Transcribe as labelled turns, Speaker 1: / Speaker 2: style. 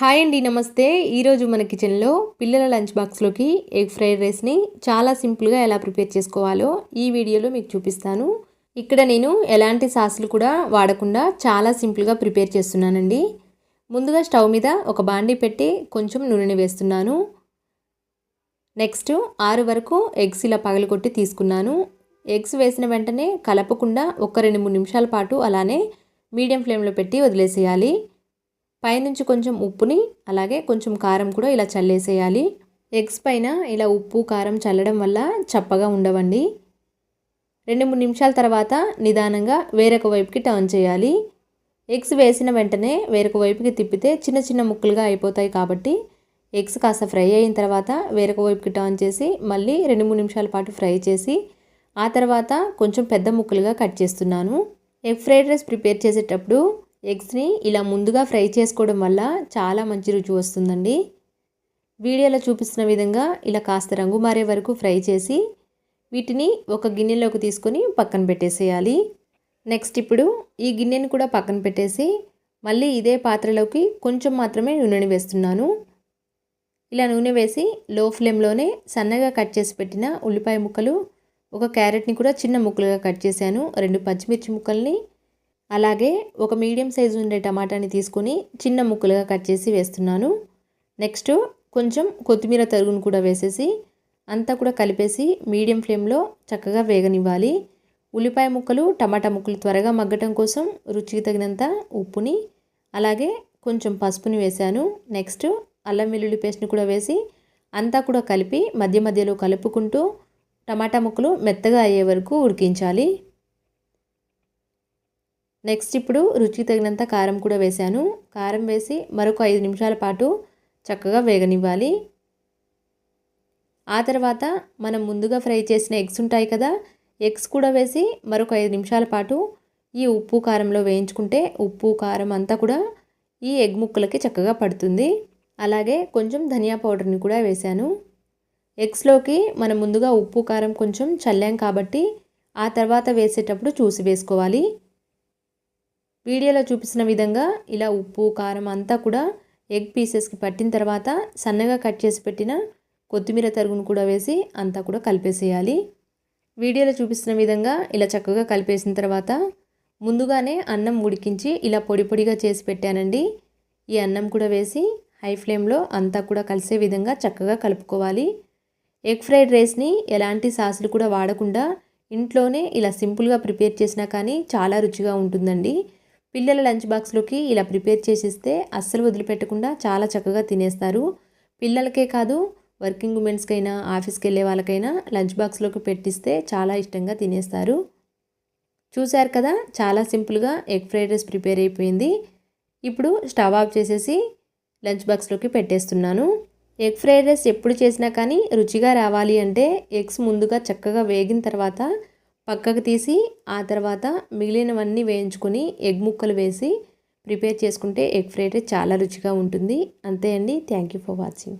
Speaker 1: Hi అండి నమస్తే. ఈరోజు మన కిచెన్లో పిల్లల లంచ్ బాక్స్లోకి ఎగ్ ఫ్రైడ్ రైస్ని చాలా సింపుల్గా ఎలా ప్రిపేర్ చేసుకోవాలో ఈ వీడియోలో మీకు చూపిస్తాను. ఇక్కడ నేను ఎలాంటి సాసులు కూడా వాడకుండా చాలా సింపుల్గా ప్రిపేర్ చేస్తున్నానండి. ముందుగా స్టవ్ మీద ఒక బాండీ పెట్టి కొంచెం నూనెని వేస్తున్నాను. నెక్స్ట్ ఆరు వరకు ఎగ్స్ ఇలా పగలగొట్టి తీసుకున్నాను. ఎగ్స్ వేసిన వెంటనే కలపకుండా ఒక రెండు మూడు నిమిషాల పాటు అలానే మీడియం ఫ్లేమ్లో పెట్టి వదిలేసేయాలి. పైనుంచి కొంచెం ఉప్పుని అలాగే కొంచెం కారం కూడా ఇలా చల్లేసేయాలి. ఎగ్స్ పైన ఇలా ఉప్పు కారం చల్లడం వల్ల చప్పగా ఉండవండి. రెండు మూడు నిమిషాల తర్వాత నిదానంగా వేరొక వైపుకి టర్న్ చేయాలి. ఎగ్స్ వేసిన వెంటనే వేరొక వైపుకి తిప్పితే చిన్న చిన్న ముక్కలుగా అయిపోతాయి కాబట్టి ఎగ్స్ కాస్త ఫ్రై అయిన తర్వాత వేరొక వైపుకి టర్న్ చేసి మళ్ళీ రెండు మూడు నిమిషాల పాటు ఫ్రై చేసి ఆ తర్వాత కొంచెం పెద్ద ముక్కలుగా కట్ చేస్తున్నాను. ఎగ్ ఫ్రైడ్ రైస్ ప్రిపేర్ చేసేటప్పుడు ఎగ్స్ని ఇలా ముందుగా ఫ్రై చేసుకోవడం వల్ల చాలా మంచి రుచి వస్తుందండి. వీడియోలో చూపిస్తున్న విధంగా ఇలా కాస్త రంగు మారే వరకు ఫ్రై చేసి వీటిని ఒక గిన్నెలోకి తీసుకొని పక్కన పెట్టేసేయాలి. నెక్స్ట్ ఇప్పుడు ఈ గిన్నెని కూడా పక్కన పెట్టేసి మళ్ళీ ఇదే పాత్రలోకి కొంచెం మాత్రమే నూనెని వేస్తున్నాను. ఇలా నూనె వేసి లో ఫ్లేమ్లోనే సన్నగా కట్ చేసి పెట్టిన ఉల్లిపాయ ముక్కలు ఒక క్యారెట్ని కూడా చిన్న ముక్కలుగా కట్ చేశాను. రెండు పచ్చిమిర్చి ముక్కల్ని అలాగే ఒక మీడియం సైజు ఉండే టమాటాని తీసుకొని చిన్న ముక్కలుగా కట్ చేసి వేస్తున్నాను. నెక్స్ట్ కొంచెం కొత్తిమీర తరుగును కూడా వేసేసి అంతా కూడా కలిపేసి మీడియం ఫ్లేమ్లో చక్కగా వేగనివ్వాలి. ఉల్లిపాయ ముక్కలు టమాటా ముక్కలు త్వరగా మగ్గటం కోసం రుచికి తగినంత ఉప్పుని అలాగే కొంచెం పసుపుని వేశాను. నెక్స్ట్ అల్లం వెల్లుల్లి పేస్ట్ని కూడా వేసి అంతా కూడా కలిపి మధ్య మధ్యలో కలుపుకుంటూ టమాటా ముక్కలు మెత్తగా అయ్యే వరకు ఉడికించాలి. నెక్స్ట్ ఇప్పుడు రుచికి తగినంత కారం కూడా వేశాను. కారం వేసి మరొక ఐదు నిమిషాల పాటు చక్కగా వేగనివ్వాలి. ఆ తర్వాత మనం ముందుగా ఫ్రై చేసిన ఎగ్స్ ఉంటాయి కదా ఎగ్స్ కూడా వేసి మరొక ఐదు నిమిషాల పాటు ఈ ఉప్పు కారంలో వేయించుకుంటే ఉప్పు కారం అంతా కూడా ఈ ఎగ్ ముక్కలకి చక్కగా పడుతుంది. అలాగే కొంచెం ధనియా పౌడర్ని కూడా వేశాను. ఎగ్స్లోకి మనం ముందుగా ఉప్పు కారం కొంచెం చల్లాం కాబట్టి ఆ తర్వాత వేసేటప్పుడు చూసి వేసుకోవాలి. వీడియోలో చూపిస్తున్న విధంగా ఇలా ఉప్పు కారం అంతా కూడా ఎగ్ పీసెస్కి పట్టిన తర్వాత సన్నగా కట్ చేసి పెట్టిన కొత్తిమీర తరుగును కూడా వేసి అంతా కూడా కలిపేసేయాలి. వీడియోలో చూపిస్తున్న విధంగా ఇలా చక్కగా కలిపేసిన తర్వాత ముందుగానే అన్నం ఉడికించి ఇలా పొడి పొడిగా చేసి పెట్టానండి. ఈ అన్నం కూడా వేసి హై ఫ్లేమ్లో అంతా కూడా కలిసే విధంగా చక్కగా కలుపుకోవాలి. ఎగ్ ఫ్రైడ్ రైస్ని ఎలాంటి సాసులు కూడా వాడకుండా ఇంట్లోనే ఇలా సింపుల్గా ప్రిపేర్ చేసినా కానీ చాలా రుచిగా ఉంటుందండి. పిల్లల లంచ్ బాక్స్లోకి ఇలా ప్రిపేర్ చేసిస్తే అస్సలు వదిలిపెట్టకుండా చాలా చక్కగా తినేస్తారు. పిల్లలకే కాదు వర్కింగ్ ఉమెన్స్కైనా ఆఫీస్కి వెళ్ళే వాళ్ళకైనా లంచ్ బాక్స్లోకి పెట్టిస్తే చాలా ఇష్టంగా తినేస్తారు. చూశారు కదా చాలా సింపుల్గా ఎగ్ ఫ్రైడ్ రైస్ ప్రిపేర్ అయిపోయింది. ఇప్పుడు స్టవ్ ఆఫ్ చేసేసి లంచ్ బాక్స్లోకి పెట్టేస్తున్నాను. ఎగ్ ఫ్రైడ్ రైస్ ఎప్పుడు చేసినా కానీ రుచిగా రావాలి అంటే ఎగ్స్ ముందుగా చక్కగా వేగిన తర్వాత పక్కకు తీసి ఆ తర్వాత మిగిలినవన్నీ వేయించుకొని ఎగ్ ముక్కలు వేసి ప్రిపేర్ చేసుకుంటే ఎగ్ ఫ్రైడ్ రైస్ చాలా రుచిగా ఉంటుంది. అంతే అండి. Thank you for watching.